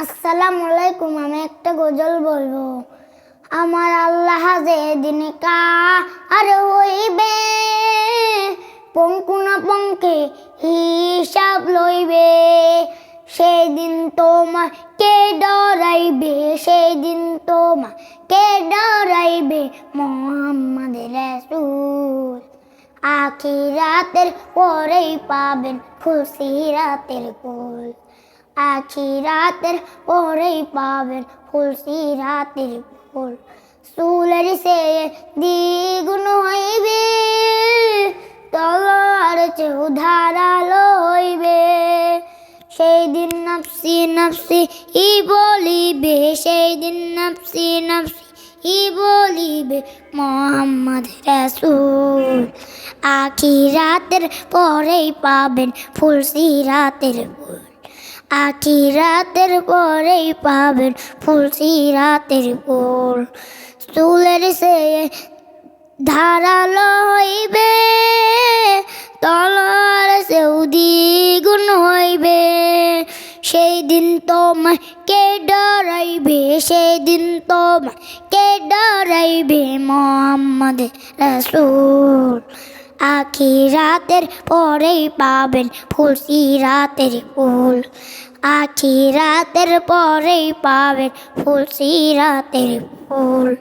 আসসালামু আলাইকুম, আমি একটা গজল বলব। আমার আল্লাহ যে দিন আর হইবে পঙ্কুনা পঙ্কে হিসাব লইবে সেই দিন তোমার কে ডরাইবে সেই দিন তোমার কে ডরাইবে মোহাম্মদ রাসূল। আখিরাতের পরেই পাবেন ফুলসিরাতের ফুল আখিরাতের পরেই পাবেন ফুলসিরাতের ফুল। চুলের সে দ্বিগুণ হইবে তলার চেউ ধারালো হইবে। সেই দিন নাফসি নাফসি ই বলিবে? সেই দিন নাফসি নাফসি ই বলিবে? মোহাম্মদ রাসুল, আখি আখিরাতের পরেই পাবেন ফুলসিরাতের ফুল। আখিরাতের পরেই পাবেন ফুলসি রাতের ফুল চুলের সে ধারালো হইবে তলার সেও দ্বিগুণ হইবে। সেই দিন তোমার কে ডরাইবে সেই দিন তোমার কে ডরাইবে মোহাম্মদ রসুল। আখিরাতের পরেই পাবেন ফুলসিরাতের ফুল। আখিরাতের পরেই পাবেন ফুলসিরাতের ফুল।